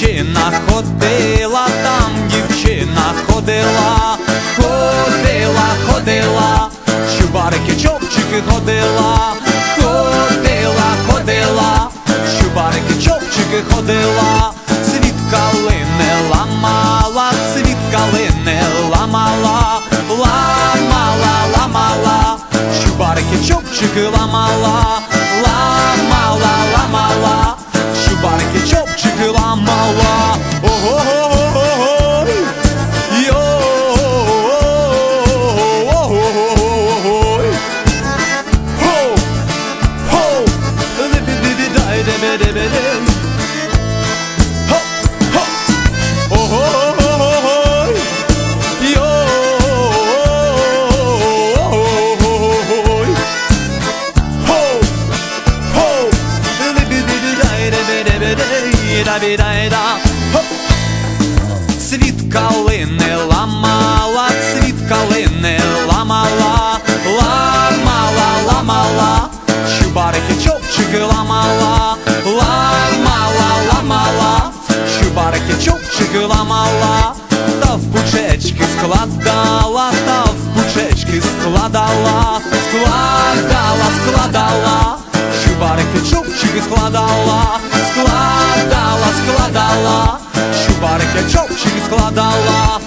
Дівчина ходила, там дівчина ходила, ходила, ходила, щубарики, чопчики, ходила, ходила, ходила, щубарики, чопчики ходила, цвіт калини ламала, цвіт калини ламала, ламала, ламала, щубарики, чопчики ламала, ламала, Ди-ди-ди-ди-дай, ди-ди-ди-ди-дай, да-ди-дай-да. Хоп! Цвіт калини ламала, цвіт калини ламала, ламала, ламала, щубарики, чопчики ламала, ламала, Чопчики ламала, та в пучечки складала, та в пучечки складала, складала, складала, щубарики, чопчики складала, складала, складала. Щубарики, чопчики складала,